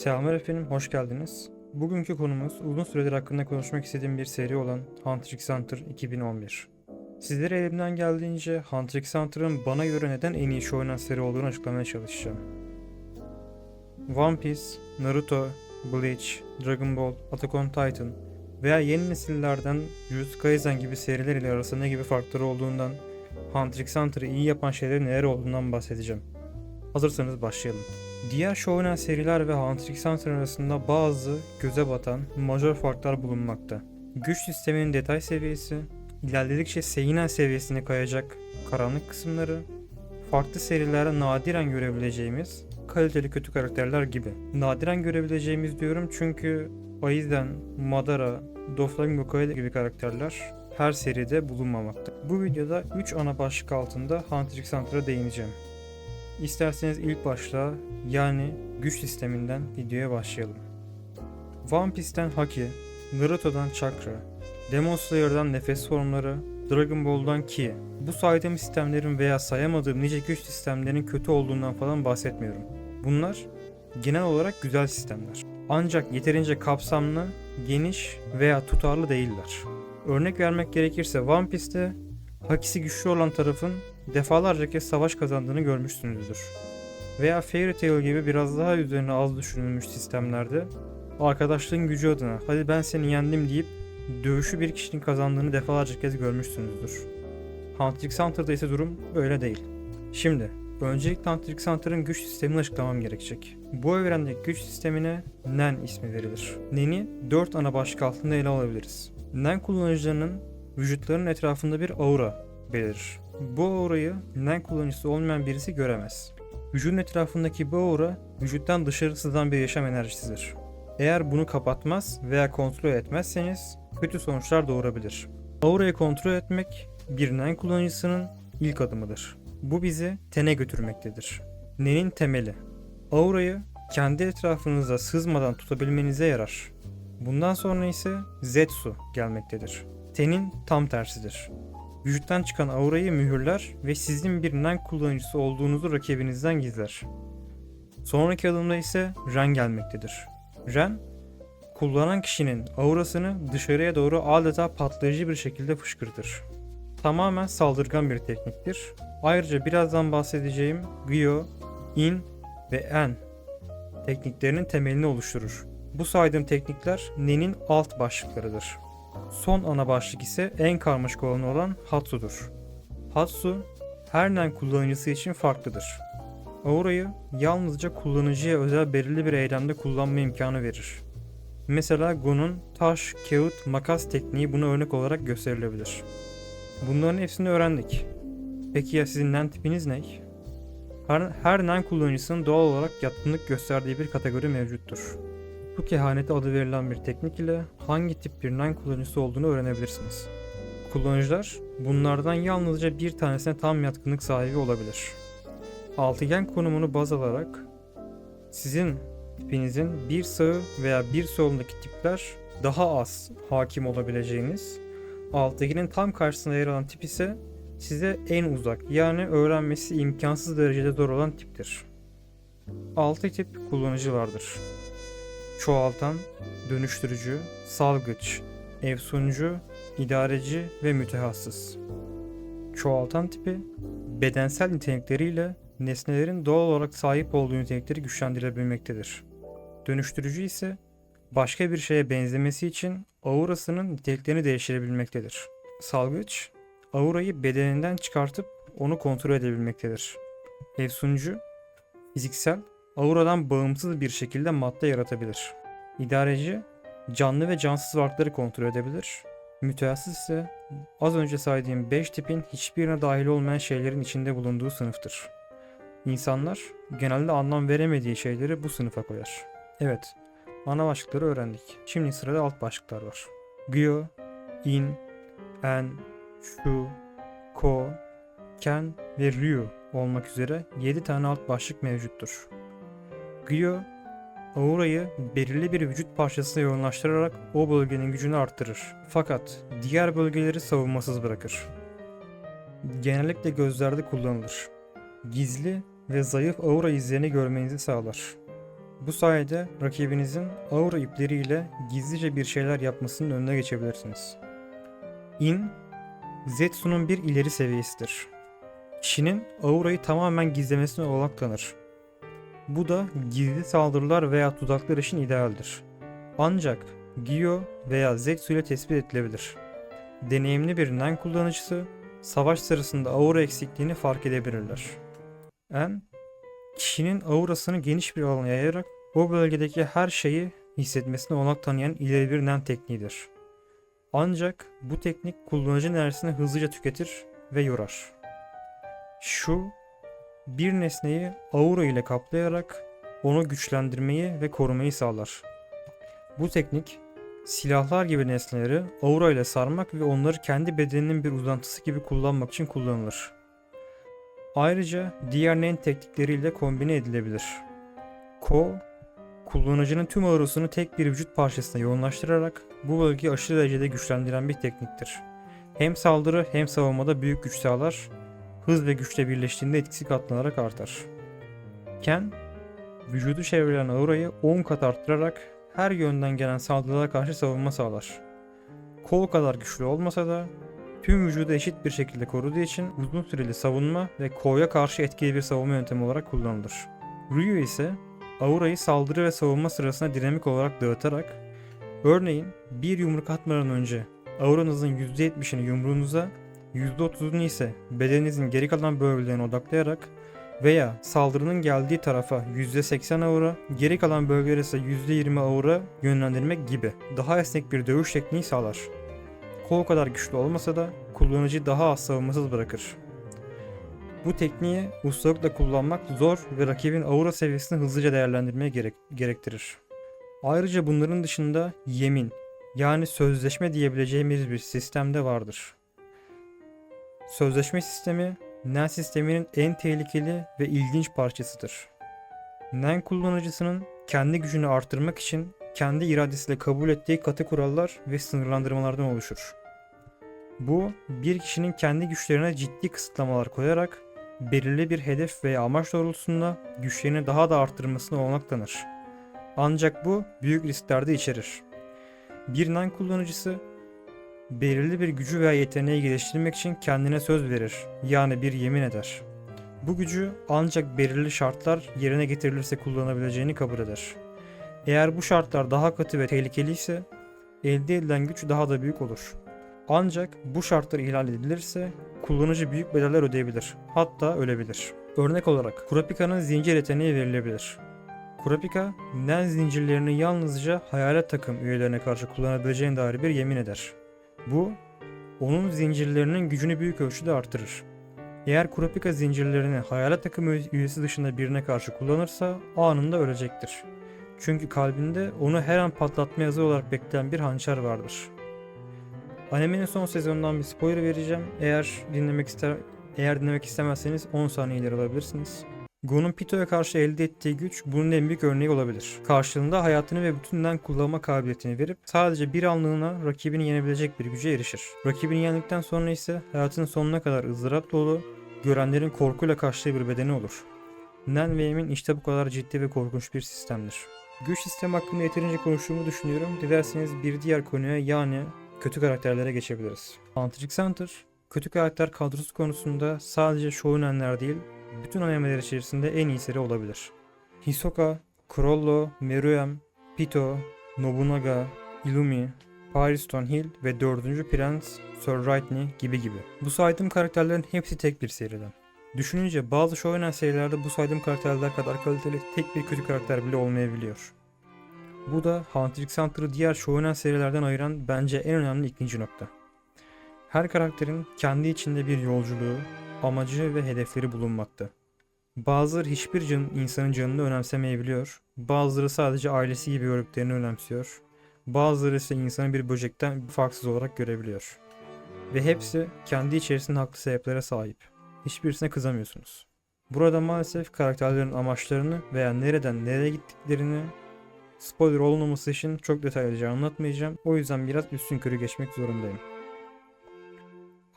Selamlar efendim, hoş geldiniz. Bugünkü konumuz uzun süredir hakkında konuşmak istediğim bir seri olan Hunter x Hunter 2011. Sizlere elimden geldiğince Hunter x Hunter'ın bana göre neden en iyi oynanan seri olduğunu açıklamaya çalışacağım. One Piece, Naruto, Bleach, Dragon Ball, Attack on Titan veya yeni nesillerden Jujutsu Kaisen gibi seriler ile arasında ne gibi farkları olduğundan, Hunter x Hunter'ı iyi yapan şeylerin neler olduğundan bahsedeceğim. Hazırsanız başlayalım. Diğer shonen seriler ve Hunter x Hunter arasında bazı göze batan majör farklar bulunmakta. Güç sisteminin detay seviyesi, ilerledikçe seinen seviyesine kayacak karanlık kısımları, farklı serilerde nadiren görebileceğimiz kaliteli kötü karakterler gibi. Nadiren görebileceğimiz diyorum çünkü Aizen, Madara, Doflamingo Koya gibi karakterler her seride bulunmamakta. Bu videoda 3 ana başlık altında Hunter x Hunter'a değineceğim. İsterseniz ilk başta yani güç sisteminden videoya başlayalım. One Piece'ten Haki, Naruto'dan Chakra, Demon Slayer'dan nefes formları, Dragon Ball'dan Ki. Bu saydığım sistemlerin veya sayamadığım nice güç sistemlerinin kötü olduğundan falan bahsetmiyorum. Bunlar genel olarak güzel sistemler. Ancak yeterince kapsamlı, geniş veya tutarlı değiller. Örnek vermek gerekirse One Piece'te Hakisi güçlü olan tarafın defalarca kez savaş kazandığını görmüşsünüzdür. Veya Fairy Tail gibi biraz daha üzerine az düşünülmüş sistemlerde arkadaşlığın gücü adına hadi ben seni yendim deyip dövüşü bir kişinin kazandığını defalarca kez görmüşsünüzdür. Hunter x Hunter'da ise durum öyle değil. Şimdi öncelikle Hunter x Hunter'ın güç sistemini açıklamam gerekecek. Bu evrendeki güç sistemine Nen ismi verilir. Nen'i 4 ana başlık altında ele alabiliriz. Nen kullanıcılarının vücutlarının etrafında bir aura belirir. Bu aurayı Nen kullanıcısı olmayan birisi göremez. Vücudun etrafındaki bu aura vücuttan dışarı sızan bir yaşam enerjisidir. Eğer bunu kapatmaz veya kontrol etmezseniz kötü sonuçlar doğurabilir. Aurayı kontrol etmek bir Nen kullanıcısının ilk adımıdır. Bu bizi Ten'e götürmektedir. Nen'in temeli. Aurayı kendi etrafınıza sızmadan tutabilmenize yarar. Bundan sonra ise Zetsu gelmektedir. Ten'in tam tersidir. Vücuttan çıkan aurayı mühürler ve sizin bir Nen kullanıcısı olduğunuzu rakibinizden gizler. Sonraki adımda ise Ren gelmektedir. Ren, kullanan kişinin aurasını dışarıya doğru adeta patlayıcı bir şekilde fışkırtır. Tamamen saldırgan bir tekniktir. Ayrıca birazdan bahsedeceğim Gyo, In ve En tekniklerinin temelini oluşturur. Bu saydığım teknikler Nen'in alt başlıklarıdır. Son ana başlık ise en karmaşık olanı olan Hatsu'dur. Hatsu, her Nen kullanıcısı için farklıdır. Aura'yı yalnızca kullanıcıya özel belirli bir eylemde kullanma imkanı verir. Mesela Go'nun taş, kağıt, makas tekniği buna örnek olarak gösterilebilir. Bunların hepsini öğrendik. Peki ya sizin Nen tipiniz ne? Her, her Nen kullanıcısının doğal olarak yatkınlık gösterdiği bir kategori mevcuttur. Bu kehaneti adı verilen bir teknik ile hangi tip bir Nen kullanıcısı olduğunu öğrenebilirsiniz. Kullanıcılar bunlardan yalnızca bir tanesine tam yatkınlık sahibi olabilir. Altıgen konumunu baz alarak sizin tipinizin bir sağı veya bir solundaki tipler daha az hakim olabileceğiniz, altıgenin tam karşısında yer alan tip ise size en uzak yani öğrenmesi imkansız derecede zor olan tiptir. Altı tip kullanıcı vardır çoğaltan, dönüştürücü, salgıç, efsuncu, idareci ve mütehassıs. Çoğaltan tipi, bedensel nitelikleriyle nesnelerin doğal olarak sahip olduğu nitelikleri güçlendirebilmektedir. Dönüştürücü ise başka bir şeye benzemesi için aurasının niteliklerini değiştirebilmektedir. Salgıç, aurayı bedeninden çıkartıp onu kontrol edebilmektedir. Efsuncu, fiziksel auradan bağımsız bir şekilde madde yaratabilir. İdareci, canlı ve cansız varlıkları kontrol edebilir. Mütehassıs ise az önce saydığım 5 tipin hiçbirine dahil olmayan şeylerin içinde bulunduğu sınıftır. İnsanlar genelde anlam veremediği şeyleri bu sınıfa koyar. Evet, ana başlıkları öğrendik. Şimdi sırada alt başlıklar var. Gyo, In, En, Shu, Ko, Ken ve Ryu olmak üzere 7 tane alt başlık mevcuttur. Gyo, aurayı belirli bir vücut parçasına yoğunlaştırarak o bölgenin gücünü arttırır. Fakat diğer bölgeleri savunmasız bırakır. Genellikle gözlerde kullanılır. Gizli ve zayıf aura izlerini görmenizi sağlar. Bu sayede rakibinizin aura ipleriyle gizlice bir şeyler yapmasının önüne geçebilirsiniz. In, Zetsu'nun bir ileri seviyesidir. Kişinin aurayı tamamen gizlemesine olanak tanır. Bu da gizli saldırılar veya tuzaklar için idealdir. Ancak Gyo veya Zetsu ile tespit edilebilir. Deneyimli bir Nen kullanıcısı savaş sırasında aura eksikliğini fark edebilirler. En, kişinin aurasını geniş bir alana yayarak o bölgedeki her şeyi hissetmesine olanak tanıyan ileri bir Nen tekniğidir. Ancak bu teknik kullanıcı enerjisini hızlıca tüketir ve yorar. Şu, bir nesneyi aura ile kaplayarak onu güçlendirmeyi ve korumayı sağlar. Bu teknik, silahlar gibi nesneleri aura ile sarmak ve onları kendi bedeninin bir uzantısı gibi kullanmak için kullanılır. Ayrıca diğer nen teknikleriyle kombine edilebilir. Ko, kullanıcının tüm aurasını tek bir vücut parçasına yoğunlaştırarak bu bölgeyi aşırı derecede güçlendiren bir tekniktir. Hem saldırı hem savunmada büyük güç sağlar, hız ve güçle birleştiğinde etkisi katlanarak artar. Ken, vücudu çevreleyen aurayı 10 kat arttırarak her yönden gelen saldırılara karşı savunma sağlar. Kol kadar güçlü olmasa da tüm vücudu eşit bir şekilde koruduğu için uzun süreli savunma ve Ko'ya karşı etkili bir savunma yöntemi olarak kullanılır. Ryu ise aurayı saldırı ve savunma sırasında dinamik olarak dağıtarak örneğin bir yumruk atmadan önce auranızın %70'ini yumruğunuza %30'unu ise bedeninizin geri kalan bölgelerine odaklayarak veya saldırının geldiği tarafa %80 aura, geri kalan bölgelere ise %20 aura yönlendirmek gibi daha esnek bir dövüş tekniği sağlar. Kol kadar güçlü olmasa da kullanıcı daha az savunmasız bırakır. Bu tekniği ustalıkla kullanmak zor ve rakibin aura seviyesini hızlıca değerlendirmeye gerek- gerektirir. Ayrıca bunların dışında yemin yani sözleşme diyebileceğimiz bir sistem de vardır. Sözleşme sistemi NEN sisteminin en tehlikeli ve ilginç parçasıdır. NEN kullanıcısının kendi gücünü artırmak için kendi iradesiyle kabul ettiği katı kurallar ve sınırlandırmalardan oluşur. Bu, bir kişinin kendi güçlerine ciddi kısıtlamalar koyarak belirli bir hedef veya amaç doğrultusunda güçlerini daha da arttırmasına olanak tanır. Ancak bu büyük riskler de içerir. Bir NEN kullanıcısı belirli bir gücü veya yeteneği geliştirmek için kendine söz verir, yani bir yemin eder. Bu gücü ancak belirli şartlar yerine getirilirse kullanabileceğini kabul eder. Eğer bu şartlar daha katı ve tehlikeli ise elde edilen güç daha da büyük olur. Ancak bu şartlar ihlal edilirse kullanıcı büyük bedeller ödeyebilir, hatta ölebilir. Örnek olarak Kurapika'nın zincir yeteneği verilebilir. Kurapika, nen zincirlerini yalnızca hayalet takım üyelerine karşı kullanabileceğine dair bir yemin eder. Bu, onun zincirlerinin gücünü büyük ölçüde artırır. Eğer Kurapika zincirlerini hayalet takım üyesi dışında birine karşı kullanırsa anında ölecektir. Çünkü kalbinde onu her an patlatma yazı olarak bekleyen bir hançer vardır. Animenin son sezonundan bir spoiler vereceğim. Eğer dinlemek ister eğer dinlemek istemezseniz 10 saniye ileri alabilirsiniz. Gon'un Pito'ya karşı elde ettiği güç bunun en büyük örneği olabilir. Karşılığında hayatını ve bütünden kullanma kabiliyetini verip sadece bir anlığına rakibini yenebilecek bir güce erişir. Rakibini yendikten sonra ise hayatının sonuna kadar ızdırap dolu, görenlerin korkuyla kaçtığı bir bedeni olur. Nen ve Emin işte bu kadar ciddi ve korkunç bir sistemdir. Güç sistemi hakkında yeterince konuştuğumu düşünüyorum. Dilerseniz bir diğer konuya yani kötü karakterlere geçebiliriz. X Hunter, kötü karakter kadrosu konusunda sadece shonenler değil, bütün animeler içerisinde en iyi seri olabilir. Hisoka, Chrollo, Meruem, Pito, Nobunaga, Illumi, Firestone Hill ve 4. Prens Sir Rightney gibi gibi. Bu saydığım karakterlerin hepsi tek bir seriden. Düşününce bazı shonen serilerde bu saydığım karakterler kadar kaliteli tek bir kötü karakter bile olmayabiliyor. Bu da Hunter x Hunter'ı diğer shonen serilerden ayıran bence en önemli ikinci nokta. Her karakterin kendi içinde bir yolculuğu, amacı ve hedefleri bulunmakta. Bazıları hiçbir can, insanın canını önemsemeyebiliyor, bazıları sadece ailesi gibi gördüklerini önemsiyor, bazıları ise insanı bir böcekten farksız olarak görebiliyor. Ve hepsi kendi içerisinde haklı sebeplere sahip. Hiçbirisine kızamıyorsunuz. Burada maalesef karakterlerin amaçlarını veya nereden nereye gittiklerini spoiler olmaması için çok detaylıca anlatmayacağım. O yüzden biraz üstün körü geçmek zorundayım.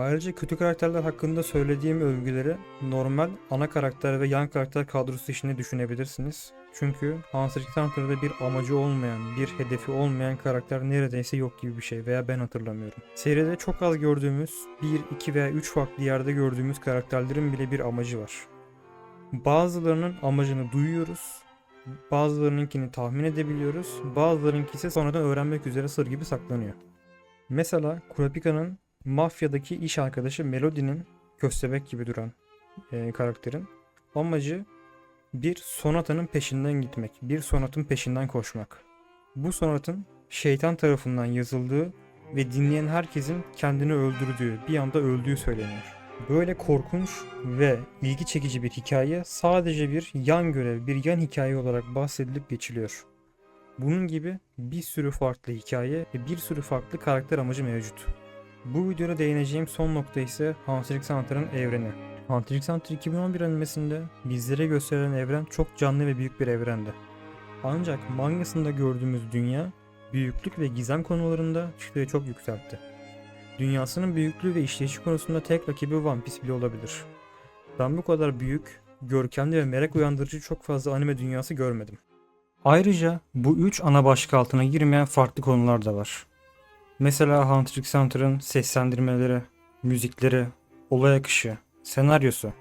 Ayrıca kötü karakterler hakkında söylediğim övgüleri normal ana karakter ve yan karakter kadrosu içinde düşünebilirsiniz. Çünkü x Hunter'da bir amacı olmayan, bir hedefi olmayan karakter neredeyse yok gibi bir şey veya ben hatırlamıyorum. Seride çok az gördüğümüz, 1, 2 veya 3 farklı yerde gördüğümüz karakterlerin bile bir amacı var. Bazılarının amacını duyuyoruz, bazılarınınkini tahmin edebiliyoruz, bazılarınki ise sonradan öğrenmek üzere sır gibi saklanıyor. Mesela Kurapika'nın mafyadaki iş arkadaşı Melody'nin köstebek gibi duran e, karakterin amacı bir sonatanın peşinden gitmek, bir sonatın peşinden koşmak. Bu sonatın şeytan tarafından yazıldığı ve dinleyen herkesin kendini öldürdüğü, bir anda öldüğü söyleniyor. Böyle korkunç ve ilgi çekici bir hikaye sadece bir yan görev, bir yan hikaye olarak bahsedilip geçiliyor. Bunun gibi bir sürü farklı hikaye ve bir sürü farklı karakter amacı mevcut. Bu videoda değineceğim son nokta ise Hunter x Hunter'ın evreni. Hunter x Hunter 2011 animesinde bizlere gösterilen evren çok canlı ve büyük bir evrendi. Ancak mangasında gördüğümüz dünya büyüklük ve gizem konularında çıktığı çok yükseltti. Dünyasının büyüklüğü ve işleyişi konusunda tek rakibi One Piece bile olabilir. Ben bu kadar büyük, görkemli ve merak uyandırıcı çok fazla anime dünyası görmedim. Ayrıca bu üç ana başlık altına girmeyen farklı konular da var. Mesela Hunter x Hunter'ın seslendirmeleri, müzikleri, olay akışı, senaryosu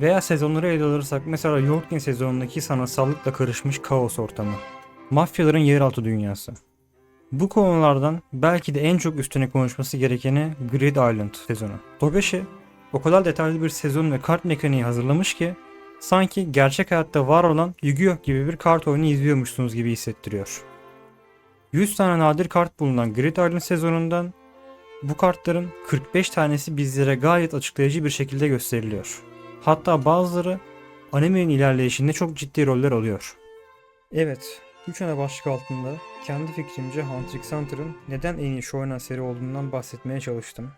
veya sezonları ele alırsak mesela Yolkin sezonundaki sanatsallıkla karışmış kaos ortamı. Mafyaların yeraltı dünyası. Bu konulardan belki de en çok üstüne konuşması gerekeni Grid Island sezonu. Togashi o kadar detaylı bir sezon ve kart mekaniği hazırlamış ki sanki gerçek hayatta var olan Yu-Gi-Oh gibi bir kart oyunu izliyormuşsunuz gibi hissettiriyor. 100 tane nadir kart bulunan Grid Island sezonundan bu kartların 45 tanesi bizlere gayet açıklayıcı bir şekilde gösteriliyor. Hatta bazıları animenin ilerleyişinde çok ciddi roller alıyor. Evet, 3 ana başlık altında kendi fikrimce Hunter x Hunter'ın neden en iyi shonen seri olduğundan bahsetmeye çalıştım.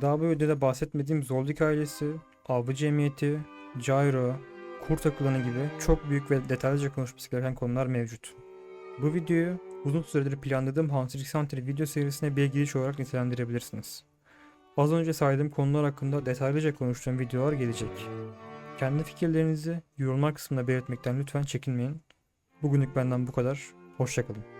Daha bu videoda bahsetmediğim Zoldyck ailesi, Avcı Emniyeti, Gyro, Kurt Akılanı gibi çok büyük ve detaylıca konuşması gereken konular mevcut. Bu videoyu uzun süredir planladığım Hunter Hunter video serisine bir giriş olarak nitelendirebilirsiniz. Az önce saydığım konular hakkında detaylıca konuştuğum videolar gelecek. Kendi fikirlerinizi yorumlar kısmında belirtmekten lütfen çekinmeyin. Bugünlük benden bu kadar. Hoşçakalın.